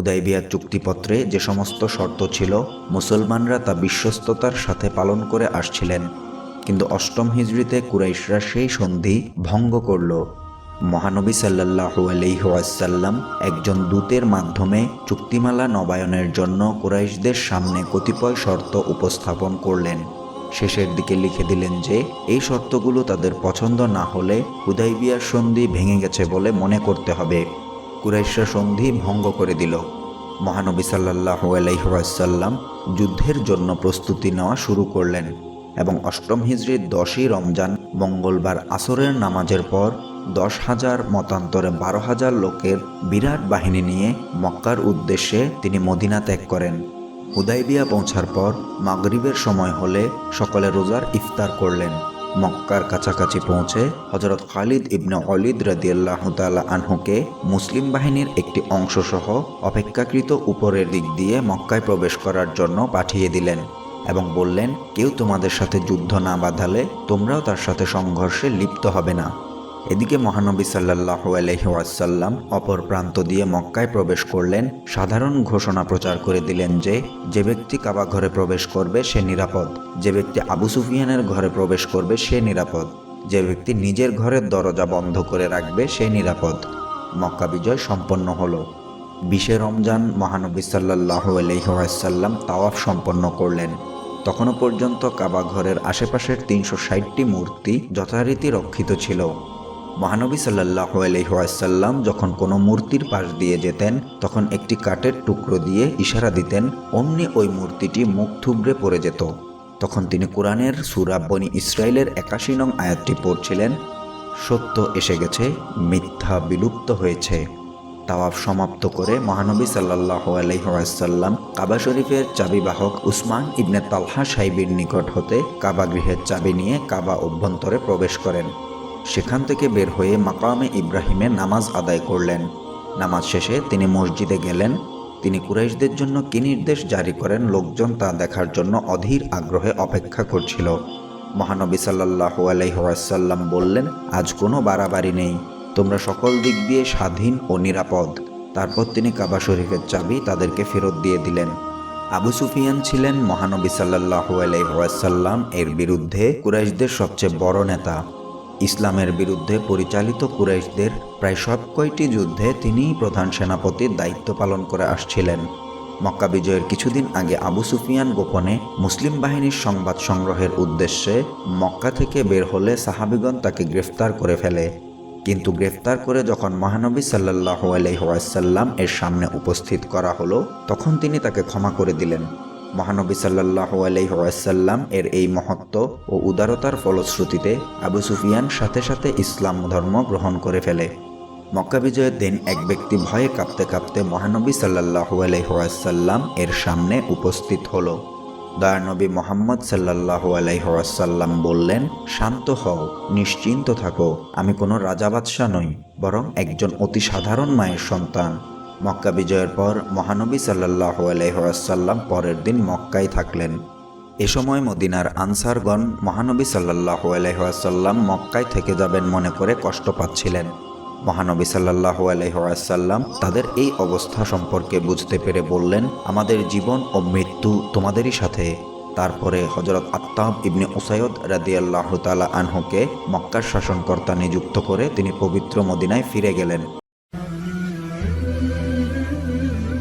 হুদাইবিয়া চুক্তিপত্রে যে সমস্ত শর্ত ছিল, মুসলমানরা তা বিশ্বস্ততার সাথে পালন করে আসছিলেন। কিন্তু অষ্টম হিজড়িতে কুরাইশরা সেই সন্ধি ভঙ্গ করল। মহানবী সাল্লাহু আলহিহাসাল্লাম একজন দূতের মাধ্যমে চুক্তিমালা নবায়নের জন্য কুরাইশদের সামনে কতিপয় শর্ত উপস্থাপন করলেন। শেষের দিকে লিখে দিলেন যে, এই শর্তগুলো তাদের পছন্দ না হলে হুদাইবিয়ার সন্ধি ভেঙে গেছে বলে মনে করতে হবে। কুরাইশরা সন্ধি ভঙ্গ করে দিল। মহানবী সাল্লাহু আলহিহাসাল্লাম যুদ্ধের জন্য প্রস্তুতি নেওয়া শুরু করলেন এবং অষ্টম হিজড়ির দশই রমজান, মঙ্গলবার আসরের নামাজের পর দশ হাজার মতান্তরে বারো হাজার লোকের বিরাট বাহিনী নিয়ে মক্কার উদ্দেশ্যে তিনি মদিনা ত্যাগ করেন। হুদাইবিয়া পৌঁছার পর মাগরিবের সময় হলে সকলে রোজার ইফতার করলেন। মক্কার কাছাকাছি পৌঁছে হজরত খালিদ ইবনে অলিদ রাদিয়াল্লাহ তালা আনহুকে মুসলিম বাহিনীর একটি অংশ সহ অপেক্ষাকৃত উপরের দিক দিয়ে মক্কায় প্রবেশ করার জন্য পাঠিয়ে দিলেন এবং বললেন, কেউ তোমাদের সাথে যুদ্ধ না বাঁধালে তোমরাও তার সাথে সংঘর্ষে লিপ্ত হবে না। এদিকে মহানবী সাল্লাহ আলহিউসাল্লাম অপর প্রান্ত দিয়ে মক্কায় প্রবেশ করলেন। সাধারণ ঘোষণা প্রচার করে দিলেন যে যে ব্যক্তি কাবা ঘরে প্রবেশ করবে, সে নিরাপদ। যে ব্যক্তি আবু সুফিয়ানের ঘরে প্রবেশ করবে, সে নিরাপদ। যে ব্যক্তি নিজের ঘরের দরজা বন্ধ করে রাখবে, সে নিরাপদ। মক্কা বিজয় সম্পন্ন হলো। বিশে রমজান মহানবী সাল্লাহ আলহিহাসাল্লাম তাওয়াফ সম্পন্ন করলেন। তখনও পর্যন্ত কাবা ঘরের আশেপাশের তিনশো ষাটটি মূর্তি যথারীতি রক্ষিত ছিল। মহানবী সাল্লাহ আলহিহাসাল্লাম যখন কোনো মূর্তির পাশ দিয়ে যেতেন, তখন একটি কাঠের টুকরো দিয়ে ইশারা দিতেন, অমনি ওই মূর্তিটি মুখ থুবড়ে পড়ে যেত। তখন তিনি কোরআনের সুরা বনি ইসরায়েলের একাশি নং আয়াতটি পড়ছিলেন, সত্য এসে গেছে, মিথ্যা বিলুপ্ত হয়েছে। তাওয়াব সমাপ্ত করে মহানবী সাল্লাহ আলহিহাসাল্লাম কাবা শরীফের চাবিবাহক উসমান ইবনে তালহা সাইবির নিকট হতে কাবা গৃহের চাবি নিয়ে কাবা অভ্যন্তরে প্রবেশ করেন। সেখান থেকে বের হয়ে মাকামে ইব্রাহিমে নামাজ আদায় করলেন। নামাজ শেষে তিনি মসজিদে গেলেন। তিনি কুরাইশদের জন্য কি নির্দেশ জারি করেন লোকজন তা দেখার জন্য অধীর আগ্রহে অপেক্ষা করছিল। মহানবী সাল্লাহ আলহিহাসাল্লাম বললেন, আজ কোনো বাড়াবাড়ি নেই। তোমরা সকল দিক দিয়ে স্বাধীন ও নিরাপদ। তারপর তিনি কাবা শরীফের চাবি তাদেরকে ফেরত দিয়ে দিলেন। আবু সুফিয়ান ছিলেন মহানবী সাল্লাহু আলাইসাল্লাম এর বিরুদ্ধে কুরাইশদের সবচেয়ে বড় নেতা। ইসলামের বিরুদ্ধে পরিচালিত কুরাইশদের প্রায় সব কয়টি যুদ্ধে তিনিই প্রধান সেনাপতির দায়িত্ব পালন করে আসছিলেন। মক্কা বিজয়ের কিছুদিন আগে আবু সুফিয়ান গোপনে মুসলিম বাহিনীর সংবাদ সংগ্রহের উদ্দেশ্যে মক্কা থেকে বের হলে সাহাবিগণ তাকে গ্রেফতার করে ফেলে। কিন্তু গ্রেফতার করে যখন মহানবী সাল্লাহ আলহিহাসাল্লাম এর সামনে উপস্থিত করা হলো, তখন তিনি তাকে ক্ষমা করে দিলেন। মহানবী সাল্লাহ আলহিহাসাল্লাম এর এই মহত্ব ও উদারতার ফলশ্রুতিতে আবু সুফিয়ান সাথে সাথে ইসলাম ধর্ম গ্রহণ করে ফেলে। মক্কা বিজয়ের দিন এক ব্যক্তি ভয়ে কাঁপতে কাঁপতে মহানবী সাল্লাহু আলহিহাসাল্লাম এর সামনে উপস্থিত হলো। দয়ানবী মোহাম্মদ সাল্লাহ আলাইসাল্লাম বললেন, শান্ত হও, নিশ্চিন্ত থাকো। আমি কোনো রাজা বাদশাহ নই, বরং একজন অতি সাধারণ মায়ের সন্তান। মক্কা বিজয়ের পর মহানবী সাল্লাহ আলাইসাল্লাম পরের দিন মক্কায় থাকলেন। এ সময় মদিনার আনসারগণ মহানবী সাল্লাহ আলাইসাল্লাম মক্কায় থেকে যাবেন মনে করে কষ্ট পাচ্ছিলেন। মহানবী সাল্লাহু আলহাসাল্লাম তাদের এই অবস্থা সম্পর্কে বুঝতে পেরে বললেন, আমাদের জীবন ও মৃত্যু তোমাদেরই সাথে। তারপরে হজরত আত্তাব ইবনে উসায়দ রাদিয়াল্লাহ তালা আনহুকে মক্কার শাসনকর্তা নিযুক্ত করে তিনি পবিত্র মদিনায় ফিরে গেলেন। you.